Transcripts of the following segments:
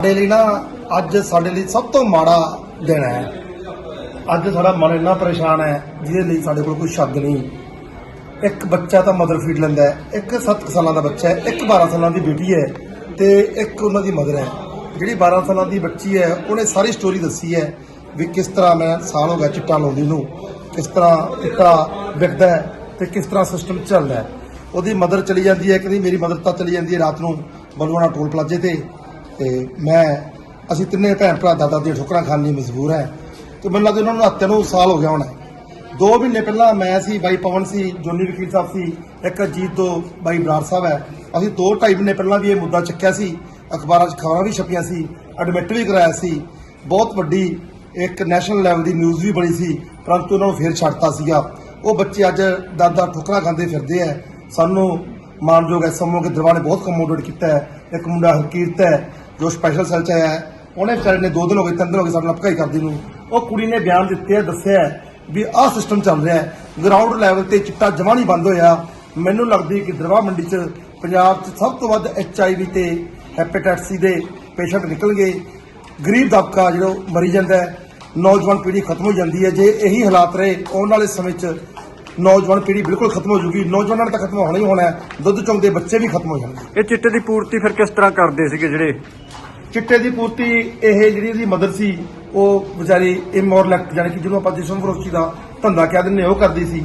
ਸਾਡੇ ਲਈ ਨਾ ਅੱਜ ਸਾਡੇ ਲਈ ਸਭ ਤੋਂ ਮਾੜਾ ਦਿਨ ਹੈ। ਅੱਜ ਸਾਡਾ ਮਨ ਇੰਨਾ ਪਰੇਸ਼ਾਨ ਹੈ, ਜਿਹਦੇ ਲਈ ਸਾਡੇ ਕੋਲ ਕੋਈ ਸ਼ਬਦ ਨਹੀਂ। ਇੱਕ ਬੱਚਾ ਤਾਂ ਮਦਰ ਫੀਡ ਲੈਂਦਾ ਹੈ, ਇੱਕ 7 ਸਾਲਾਂ ਦਾ ਬੱਚਾ ਹੈ, ਇੱਕ 12 ਸਾਲਾਂ ਦੀ ਬੇਟੀ ਹੈ ਤੇ ਇੱਕ ਉਹਨਾਂ ਦੀ ਮਦਰ ਹੈ। ਜਿਹੜੀ 12 ਸਾਲਾਂ ਦੀ ਬੱਚੀ ਹੈ, ਉਹਨੇ ਸਾਰੀ ਸਟੋਰੀ ਦੱਸੀ ਹੈ ਵੀ ਕਿਸ ਤਰ੍ਹਾਂ ਮੈਂ ਸਾਲ ਹੋ ਗਿਆ ਚਿੱਟਾ ਲਾਉਂਦੀ ਨੂੰ, ਕਿਸ ਤਰ੍ਹਾਂ ਚਿੱਟਾ ਵਿਕਦਾ ਹੈ ਤੇ ਕਿਸ ਤਰ੍ਹਾਂ ਸਿਸਟਮ ਚੱਲਦਾ ਹੈ। ਉਹਦੀ ਮਦਰ ਚਲੀ ਜਾਂਦੀ ਹੈ, ਕਹਿੰਦੀ ਮੇਰੀ ਮਦਰ ਤਾਂ ਚਲੀ ਜਾਂਦੀ ਹੈ ਰਾਤ ਨੂੰ ਬਲਵਾਨਾ ਟੋਲ ਪਲਾਜ਼ੇ ਤੇ। ਤੇ ਮੈਂ, ਅਸੀਂ ਤਿੰਨੇ ਭੈਣ ਭਰਾ ਦਾਦਾ ਦੀਆਂ ਠੋਕਰਾਂ ਖਾਣ ਲਈ ਮਜਬੂਰ ਹੈ। ਤੇ ਮੈਨੂੰ ਲੱਗਦਾ ਉਹਨਾਂ ਨੂੰ ਹੱਤਿਆ ਨੂੰ ਸਾਲ ਹੋ ਗਿਆ ਹੋਣਾ ਦੋ ਮਹੀਨੇ ਪਹਿਲਾਂ ਮੈਂ ਸੀ, ਬਾਈ ਪਵਨ ਸੀ, ਜੋਨੀ ਵਕੀਲ ਸਾਹਿਬ ਸੀ, ਇੱਕ ਅਜੀਤ ਤੋਂ ਬਾਈ ਬਰਾੜ ਸਾਹਿਬ ਹੈ। ਅਸੀਂ ਦੋ ਢਾਈ ਮਹੀਨੇ ਪਹਿਲਾਂ ਵੀ ਇਹ ਮੁੱਦਾ ਚੱਕਿਆ ਸੀ। ਅਖਬਾਰਾਂ 'ਚ ਖਬਰਾਂ ਵੀ ਛਪੀਆਂ ਸੀ ਐਡਮਿਟ ਵੀ ਕਰਾਇਆ ਸੀ। ਬਹੁਤ ਵੱਡੀ ਇੱਕ ਨੈਸ਼ਨਲ ਲੈਵਲ ਦੀ ਨਿਊਜ਼ ਵੀ ਬਣੀ ਸੀ, ਪਰੰਤੂ ਉਹਨਾਂ ਨੂੰ ਫੇਰ ਛੱਡਤਾ ਸੀਗਾ। ਉਹ ਬੱਚੇ ਅੱਜ ਦਾਦਾ ਠੋਕਰਾਂ ਖਾਂਦੇ ਫਿਰਦੇ ਆ ਸਾਨੂੰ ਮਾਨਯੋਗ ਐਸਐਮਓ ਕੇ ਦਰਬਾਰ ਨੇ ਬਹੁਤ ਕਮੋਡੇਟ ਕੀਤਾ ਹੈ। ਇੱਕ ਮੁੰਡਾ ਹਕੀਰਤ ਹੈ। ਜੋ ਸਪੈਸ਼ਲ ਸੈੱਲ ਚ ਆਇਆ ਹੈ, ਉਹਨੇ ਵਿਚਾਰੇ ਨੇ ਦੋ ਦਿਨ ਹੋ ਗਏ, ਤਿੰਨ ਦਿਨ ਹੋ ਗਏ ਸਾਡੇ ਨਾਲ ਭਕਾਈ ਕਰਦੀ ਨੂੰ। ਉਹ ਕੁੜੀ ਨੇ ਬਿਆਨ ਦਿੱਤੇ ਹੈ ਦੱਸਿਆ ਹੈ ਵੀ ਆਹ ਸਿਸਟਮ ਚੱਲ ਰਿਹਾ ਹੈ। ਗਰਾਊਂਡ ਲੈਵਲ ਤੇ ਚਿੱਟਾ ਜਮਾ ਨਹੀਂ ਬੰਦ ਹੋਇਆ। ਮੈਨੂੰ ਲੱਗਦੀ ਕਿ ਦਰਬਾਰ ਮੰਡੀ ਚ ਪੰਜਾਬ ਚ ਸਭ ਤੋਂ ਵੱਧ ਐਚਆਈਵੀ ਤੇ ਹੈਪੇਟਾਈਟਸ ਸੀ ਦੇ ਪੇਸ਼ੈਂਟ ਨਿਕਲਣਗੇ। ਗਰੀਬ ਦਬਕਾ ਜਿਹੜਾ ਮਰੀ ਜਾਂਦਾ ਹੈ। ਨੌਜਵਾਨ ਪੀੜ੍ਹੀ ਖਤਮ ਹੋ ਜਾਂਦੀ ਹੈ। ਜੇ ਇਹੀ ਹਾਲਾਤ ਰਹੇ, ਆਉਣ ਵਾਲੇ ਸਮੇਂ 'ਚ ਨੌਜਵਾਨ ਪੀੜ੍ਹੀ ਬਿਲਕੁਲ ਖਤਮ ਹੋ ਜੂਗੀ। ਨੌਜਵਾਨਾਂ ਨੇ ਤਾਂ ਖਤਮ ਹੋਣਾ ਹੀ ਹੋਣਾ ਹੈ। ਦੁੱਧ ਚੁੰਗਦੇ ਬੱਚੇ ਵੀ ਖਤਮ ਹੋ ਜਾਣਗੇ। ਇਹ ਚਿੱਟੇ ਦੀ ਪੂਰਤੀ ਫਿਰ ਕਿਸ ਤਰ੍ਹਾਂ ਕਰਦੇ ਸੀਗੇ ਜਿਹੜੇ? ਚਿੱਟੇ ਦੀ ਪੂਰਤੀ ਇਹ ਜਿਹੜੀ ਇਹਦੀ ਮਦਰ ਸੀ ਉਹ ਵਿਚਾਰੀ ਇਮੋਰਲ ਐਕਟ ਜਾਨੀ ਕਿ ਜਿਹਨੂੰ ਆਪਾਂ ਜਿਸਮ ਫਰੋਸ਼ੀ ਦਾ ਧੰਦਾ ਕਹਿ ਹਾਂ, ਉਹ ਕਰਦੀ ਸੀ।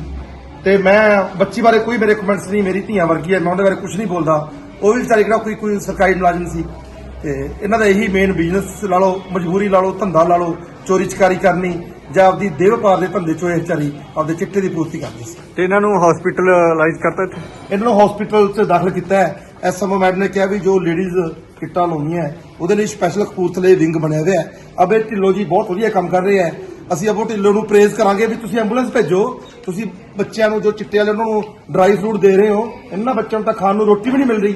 ਤੇ ਮੈਂ ਬੱਚੀ ਬਾਰੇ ਕੋਈ ਮੇਰੇ ਕਮੈਂਟਸ ਨਹੀਂ ਮੇਰੀ ਧੀਆਂ ਵਰਗੀ ਹੈ ਮੈਂ ਉਹਦੇ ਬਾਰੇ ਕੁਝ ਨਹੀਂ ਬੋਲਦਾ। ਉਹ ਵੀ ਵਿਚਾਰੀ ਕਿਹੜਾ ਕੋਈ ਕੋਈ ਸਰਕਾਰੀ ਮੁਲਾਜ਼ਮ ਸੀ। ਤੇ ਇਹਨਾਂ ਦਾ ਇਹੀ ਮੇਨ ਬਿਜ਼ਨਸ ਲਾ ਲਓ ਮਜਬੂਰੀ ਲਾ ਲਓ ਧੰਦਾ ਲਾ ਲਓ ਚੋਰੀ ਚਕਾਰੀ ਕਰਨੀ। ਜਾਂ ਆਪਦੀ ਦੇਹ ਵਪਾਰ ਦੇ ਧੰਦੇ ਚੋਂ ਇਹ ਵਿਚਾਰੀ ਆਪਦੇ ਚਿੱਟੇ ਦੀ ਪੂਰਤੀ ਕਰਦੀ ਸੀ। ਤੇ ਇਹਨਾਂ ਨੂੰ ਹਸਪੀਟਲਾਈਜ਼ ਕਰਤਾ ਇੱਥੇ? ਇਹਨਾਂ ਨੂੰ ਹਸਪੀਟਲ 'ਚ ਦਾਖਲ ਕੀਤਾ ਹੈ। ਐਸਐਮਓ ਮੈਡਮ ਨੇ ਕਿਹਾ ਵੀ ਜੋ ਲੇਡੀਜ਼ ਕਿੱਟਾਂ ਲਾਉਣੀਆਂ ਉਹਦੇ ਲਈ ਸਪੈਸ਼ਲ ਕਪੂਰਥਲੇ ਵਿੰਗ ਬਣਿਆ ਹੋਇਆ ਹੈ। ਅਬੇ ਢਿੱਲੋਂ ਜੀ ਬਹੁਤ ਵਧੀਆ ਕੰਮ ਕਰ ਰਹੇ ਹੈ। ਅਸੀਂ ਅਬੋ ਢਿੱਲੋਂ ਨੂੰ ਪ੍ਰੇਜ਼ ਕਰਾਂਗੇ ਵੀ ਤੁਸੀਂ ਐਂਬੂਲੈਂਸ ਭੇਜੋ। ਤੁਸੀਂ ਬੱਚਿਆਂ ਨੂੰ ਜੋ ਚਿੱਟੇ ਵਾਲੇ ਉਹਨਾਂ ਨੂੰ ਡਰਾਈ ਫਰੂਟ ਦੇ ਰਹੇ ਹੋ ਇਹਨਾਂ ਬੱਚਿਆਂ ਨੂੰ ਤਾਂ ਖਾਣ ਨੂੰ ਰੋਟੀ ਵੀ ਨਹੀਂ ਮਿਲ ਰਹੀ।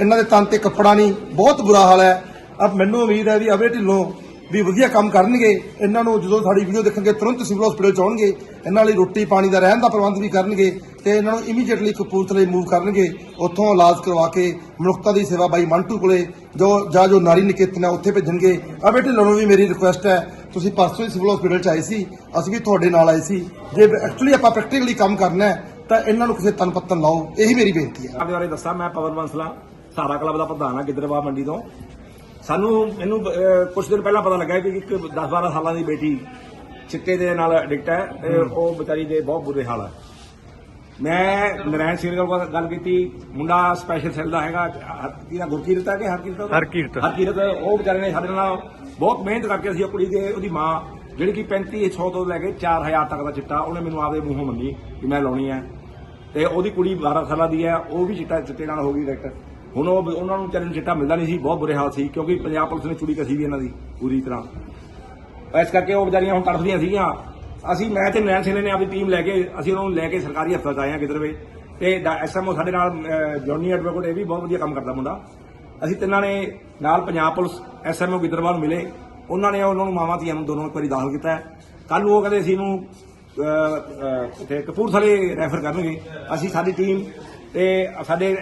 ਇਹਨਾਂ ਦੇ ਤਨ ਤੇ ਕੱਪੜਾ ਨਹੀਂ ਬਹੁਤ ਬੁਰਾ ਹਾਲ ਹੈ। ਅਬ ਮੈਨੂੰ ਉਮੀਦ ਹੈ ਵੀ ਅਬੇ ਢਿੱਲੋਂ ਵੀ ਵਧੀਆ ਕੰਮ ਕਰਨਗੇ, ਇਹਨਾਂ ਨੂੰ ਜਦੋਂ ਸਾਡੀ ਵੀਡੀਓ ਦੇਖਣਗੇ, ਤੁਰੰਤ ਸਿਵਲ ਹਸਪੀਟਲ ਚ ਆਉਣਗੇ, ਇਹਨਾਂ ਲਈ ਰੋਟੀ ਪਾਣੀ ਦਾ ਰਹਿਣ ਦਾ ਪ੍ਰਬੰਧ ਵੀ ਕਰਨਗੇ ਤੇ ਇਹਨਾਂ ਨੂੰ ਇਮੀਡੀਏਟਲੀ ਕਪੂਰਥਲੇ ਮੂਵ ਕਰਨਗੇ, ਉੱਥੋਂ ਇਲਾਜ ਕਰਵਾ ਕੇ ਮਨੁੱਖਤਾ ਦੀ ਸੇਵਾ ਬਾਈ ਮੰਟੂ ਕੋਲੇ ਜੋ ਜਾਂ ਜੋ ਨਾਰੀ ਨਿਕੇਤਨ ਹੈ ਉੱਥੇ ਭੇਜਣਗੇ। ਅਬੇ ਢਿੱਲੋਂ ਨੂੰ ਵੀ ਮੇਰੀ ਰਿਕੁਐਸਟ ਹੈ, ਤੁਸੀਂ ਪਰਸੋਂ ਹੀ ਸਿਵਲ ਹਸਪੀਟਲ ਚ ਆਏ ਸੀ, ਅਸੀਂ ਵੀ ਤੁਹਾਡੇ ਨਾਲ ਆਏ ਸੀ। ਜੇ ਐਕਚੁਅਲੀ ਆਪਾਂ ਪ੍ਰੈਕਟੀਕਲੀ ਕੰਮ ਕਰਨਾ ਹੈ, ਤਾਂ ਇਹਨਾਂ ਨੂੰ ਕਿਸੇ ਤਨ ਪੱਤਨ ਲਾਓ, ਇਹੀ ਮੇਰੀ ਬੇਨਤੀ ਹੈ। ਆਪਣੇ ਬਾਰੇ ਦੱਸਾਂ, ਮੈਂ ਪਵਨ ਬੰਸਲਾ, ਸਾਰਾ ਕਲੱਬ ਦਾ ਪ੍ਰਧਾਨ ਆ ਗਿੱਦਰਵਾ ਮੰਡੀ ਤੋਂ। ਸਾਨੂੰ ਮੈਨੂੰ ਕੁਝ ਦਿਨ ਪਹਿਲਾਂ ਪਤਾ ਲੱਗਾ ਕਿ ਇੱਕ 10-12 ਸਾਲਾਂ ਦੀ ਬੇਟੀ ਚਿੱਟੇ ਦੇ ਨਾਲ ਐਡਿਕਟ ਹੈ ਤੇ ਉਹ ਵਿਚਾਰੀ ਦੇ ਬਹੁਤ ਬੁਰੇ ਹਾਲ ਹੈ ਮੈਂ ਨਰਾਇਣ ਸਿੰਘ ਨਾਲ ਗੱਲ ਕੀਤੀ ਮੁੰਡਾ ਸਪੈਸ਼ਲ ਸੈੱਲ ਦਾ ਹੈਗਾ ਕਿਹਦਾ ਗੁਰਕੀਰਤ ਹੈ ਕਿ ਹਰਕੀਰਤ? ਹਰਕੀਰਤ। ਹਰਕੀਰਤ ਉਹ ਵਿਚਾਰੇ ਨੇ ਸਾਡੇ ਨਾਲ ਬਹੁਤ ਮਿਹਨਤ ਕਰਕੇ ਅਸੀਂ ਉਹ ਕੁੜੀ ਦੇ ਉਹਦੀ ਮਾਂ ਜਿਹੜੀ ਕਿ 3500 ਤੋਂ ਲੈ ਕੇ 4000 ਤੱਕ ਦਾ ਚਿੱਟਾ ਉਹਨੇ ਮੈਨੂੰ ਆਪਦੇ ਮੂੰਹੋਂ ਮੰਨੀ ਕਿ ਮੈਂ ਲਾਉਣੀ ਹੈ ਤੇ ਉਹਦੀ ਕੁੜੀ 12 ਸਾਲਾਂ ਦੀ ਹੈ ਉਹ ਵੀ ਚਿੱਟਾ ਚਿੱਟੇ ਨਾਲ ਹੋ ਗਈ ਡਾਕਟਰ ਹੁਣ ਉਹ ਉਹਨਾਂ ਨੂੰ ਵਿਚਾਰੇ ਨੂੰ ਚਿੱਟਾ ਮਿਲਦਾ ਨਹੀਂ ਸੀ ਬਹੁਤ ਬੁਰੇ ਹਾਲ ਸੀ ਕਿਉਂਕਿ ਪੰਜਾਬ ਪੁਲਿਸ ਨੇ ਚੁੜੀ ਕਸੀ ਵੀ ਇਹਨਾਂ ਦੀ ਪੂਰੀ ਤਰ੍ਹਾਂ। ਇਸ ਕਰਕੇ ਉਹ ਵਿਚਾਰੀਆਂ ਹੁਣ ਤੜਫਦੀਆਂ ਸੀਗੀਆਂ। ਅਸੀਂ ਮੈਂ ਤੇ ਨੈਣ ਸਿੰਘ ਨੇ ਆਪਣੀ ਟੀਮ ਲੈ ਕੇ ਅਸੀਂ ਉਹਨਾਂ ਨੂੰ ਲੈ ਕੇ ਸਰਕਾਰੀ ਹਸਪਤਾਲ 'ਚ ਆਏ ਹਾਂ ਕਿਧਰਵੇ ਤੇ ਐਸਐਮਓ ਸਾਡੇ ਨਾਲ ਅਹ, ਜੌਨੀ ਐਡਵੋਕੇਟ ਇਹ ਵੀ ਬਹੁਤ ਵਧੀਆ ਕੰਮ ਕਰਦਾ ਮੁੰਡਾ। ਅਸੀਂ ਤਿੰਨਾਂ ਨੇ ਨਾਲ ਪੰਜਾਬ ਪੁਲਿਸ ਐਸਐਮਓ ਗਿੱਦੜਬਾਹ ਨੂੰ ਮਿਲੇ। ਉਹਨਾਂ ਨੇ ਉਹਨਾਂ ਨੂੰ ਮਾਵਾਂ ਧੀਆਂ ਨੂੰ ਦੋਨੋਂ ਇੱਕ ਵਾਰੀ ਦਾਖਲ ਕੀਤਾ। ਕੱਲ ਉਹ ਕਹਿੰਦੇ ਅਸੀਂ ਇਹਨੂੰ ਕਪੂਰਥਲੇ ਰੈਫਰ ਕਰਨਗੇ। ਅਸੀਂ ਸਾਡੀ ਟੀਮ ਤੇ ਸਾਡੇ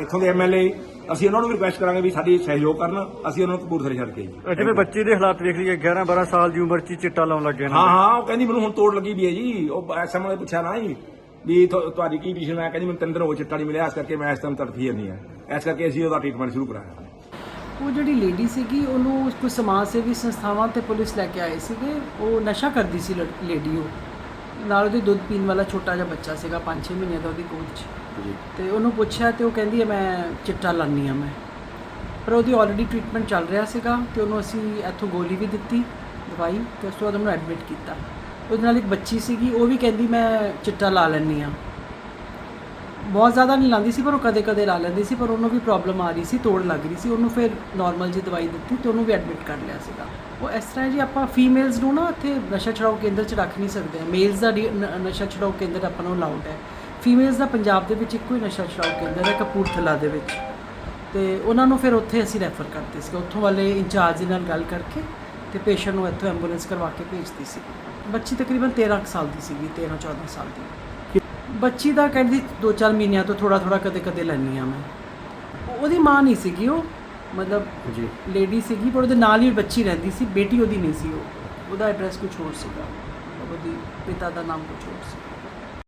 ਇੱਥੋਂ ਦੇ ਐਮਐਲਏ ਅਸੀਂ ਉਹਨਾਂ ਨੂੰ ਵੀ ਰਿਕੁਐਸਟ ਕਰਾਂਗੇ ਵੀ ਸਾਡੀ ਸਹਿਯੋਗ ਕਰਨ। ਅਸੀਂ ਉਹਨਾਂ ਨੂੰ ਕਪੂਰਥਲੇ ਛੱਡ ਕੇ ਆਈਏ ਜਿਵੇਂ ਬੱਚੇ ਦੇ ਹਾਲਾਤ ਦੇਖ ਲਈਏ 11 12 ਸਾਲ ਦੀ ਉਮਰ 'ਚ ਚਿੱਟਾ ਲਾਉਣ ਲੱਗੇ ਹਾਂ ਹਾਂ ਉਹ ਕਹਿੰਦੀ ਮੈਨੂੰ ਹੁਣ ਤੋੜ ਲੱਗੀ ਵੀ ਹੈ ਜੀ। ਉਹ ਐਸਐਮ ਨੇ ਪੁੱਛਿਆ ਨਾ ਜੀ ਵੀ ਤੁਹਾ- ਤੁਹਾਡੀ ਕੀ ਪੀਸ਼ਨ ਹੈ? ਕਹਿੰਦੀ ਮੈਨੂੰ ਤਿੰਨ ਦਿਨ ਹੋ ਚਿੱਟਾ ਨਹੀਂ ਮਿਲਿਆ ਇਸ ਕਰਕੇ ਮੈਂ ਇਸ ਟਾਈਮ ਤੜਫੀ ਜਾਂਦੀ ਹਾਂ। ਇਸ ਕਰਕੇ ਅਸੀਂ ਉਹਦਾ ਟ੍ਰੀਟਮੈਂਟ ਸ਼ੁਰੂ ਕਰਾਇਆ। ਉਹ ਜਿਹੜੀ ਲੇਡੀ ਸੀਗੀ ਉਹਨੂੰ ਕੋਈ ਸਮਾਜ ਸੇਵੀ ਸੰਸਥਾਵਾਂ ਤੇ ਪੁਲਿਸ ਲੈ ਕੇ ਆਏ ਸੀਗੇ। ਉਹ ਨਸ਼ਾ ਕਰਦੀ ਸੀ ਲੇਡੀ ਉਹ। ਨਾਲ ਉਹਦੇ ਦੁੱਧ ਪੀਣ ਵਾਲਾ ਛੋਟਾ ਜਿਹਾ ਬੱਚਾ ਸੀਗਾ 5-6 ਮਹੀਨੇ ਦਾ ਉਹਦੀ ਕੋਲ 'ਚ। ਤੇ ਉਹਨੂੰ ਪੁੱਛਿਆ ਤੇ ਉਹ ਕਹਿੰਦੀ ਹੈ, ਮੈਂ ਚਿੱਟਾ ਲਾਨੀ ਆ ਮੈਂ। ਪਰ ਉਹਦੀ ਆਲਰੇਡੀ ਟ੍ਰੀਟਮੈਂਟ ਚੱਲ ਰਿਹਾ ਸੀਗਾ ਤੇ ਉਹਨੂੰ ਅਸੀਂ ਇੱਥੋਂ ਗੋਲੀ ਵੀ ਦਿੱਤੀ ਦਵਾਈ ਤੇ ਉਸ ਤੋਂ ਬਾਅਦ ਉਹਨੂੰ ਐਡਮਿਟ ਕੀਤਾ। ਉਹਦੇ ਨਾਲ ਇੱਕ ਬੱਚੀ ਸੀਗੀ, ਉਹ ਵੀ ਕਹਿੰਦੀ, ਮੈਂ ਚਿੱਟਾ ਲਾ ਲੈਂਦੀ ਆ ਬਹੁਤ ਜ਼ਿਆਦਾ ਨਹੀਂ ਲਾਉਂਦੀ ਸੀ, ਪਰ ਉਹ ਕਦੇ-ਕਦੇ ਲਾ ਲੈਂਦੀ ਸੀ, ਪਰ ਉਹਨੂੰ ਵੀ ਪ੍ਰੋਬਲਮ ਆ ਰਹੀ ਸੀ, ਤੋੜ ਲੱਗ ਰਹੀ ਸੀ। ਉਹਨੂੰ ਫਿਰ ਨਾਰਮਲ ਜੀ ਦਵਾਈ ਦਿੱਤੀ ਤੇ ਉਹਨੂੰ ਵੀ ਐਡਮਿਟ ਕਰ ਲਿਆ ਸੀਗਾ। ਉਹ ਇਸ ਤਰ੍ਹਾਂ ਜੀ ਆਪਾਂ ਫੀਮੇਲਸ ਨੂੰ ਨਾ ਇੱਥੇ ਨਸ਼ਾ ਛਡਾਓ ਕੇਂਦਰ 'ਚ ਰੱਖ ਨਹੀਂ ਸਕਦੇ। ਮੇਲਸ ਦਾ ਡੀ- ਨਸ਼ਾ ਛਡਾਓ ਕੇਂਦਰ ਆਪਾਂ ਨੂੰ ਅਲਾਉਡ ਹੈ। ਫੀਮੇਲਸ ਦਾ ਪੰਜਾਬ ਦੇ ਵਿੱਚ ਇੱਕੋ ਹੀ ਨਸ਼ਾ ਛਡਾਓ ਕੇਂਦਰ ਹੈ ਕਪੂਰਥਲਾ ਦੇ ਵਿੱਚ। ਤੇ ਉਹਨਾਂ ਨੂੰ ਫਿਰ ਉੱਥੇ ਅਸੀਂ ਰੈਫਰ ਕਰਦੇ ਸੀ ਉੱਥੋਂ ਵਾਲੇ ਇੰਚਾਰਜ ਨਾਲ ਗੱਲ ਕਰਕੇ ਤੇ ਪੇਸ਼ੈਂਟ ਨੂੰ ਇੱਥੋਂ ਐਂਬੂਲੈਂਸ ਕਰਵਾ ਕੇ ਭੇਜਦੀ ਸੀ। ਬੱਚੀ ਤਕਰੀਬਨ 13 ਕੁ ਸਾਲ ਦੀ ਸੀਗੀ 13 14 ਸਾਲ ਦੀ। ਬੱਚੀ ਦਾ ਕਹਿੰਦੀ 2-4 ਮਹੀਨਿਆਂ ਤੋਂ ਥੋੜਾ ਥੋੜਾ ਕਦੇ ਕਦੇ ਲੈਣੀ ਆ ਮੈਂ। ਉਹਦੀ ਮਾਂ ਨਹੀਂ ਸੀਗੀ ਉਹ। ਮਤਲਬ ਜੀ। ਲੇਡੀ ਸੀਗੀ ਪਰ ਉਹਦੇ ਨਾਲ ਹੀ ਬੱਚੀ ਰਹਿੰਦੀ ਸੀ। ਬੇਟੀ ਉਹਦੀ ਨਹੀਂ ਸੀ ਉਹ। ਉਹਦਾ ਐਡਰੈਸ ਕੁਝ ਹੋਰ ਸੀਗਾ। ਉਹਦੀ ਪਿਤਾ ਦਾ ਨਾਮ ਕੁਝ ਹੋਰ ਸੀ।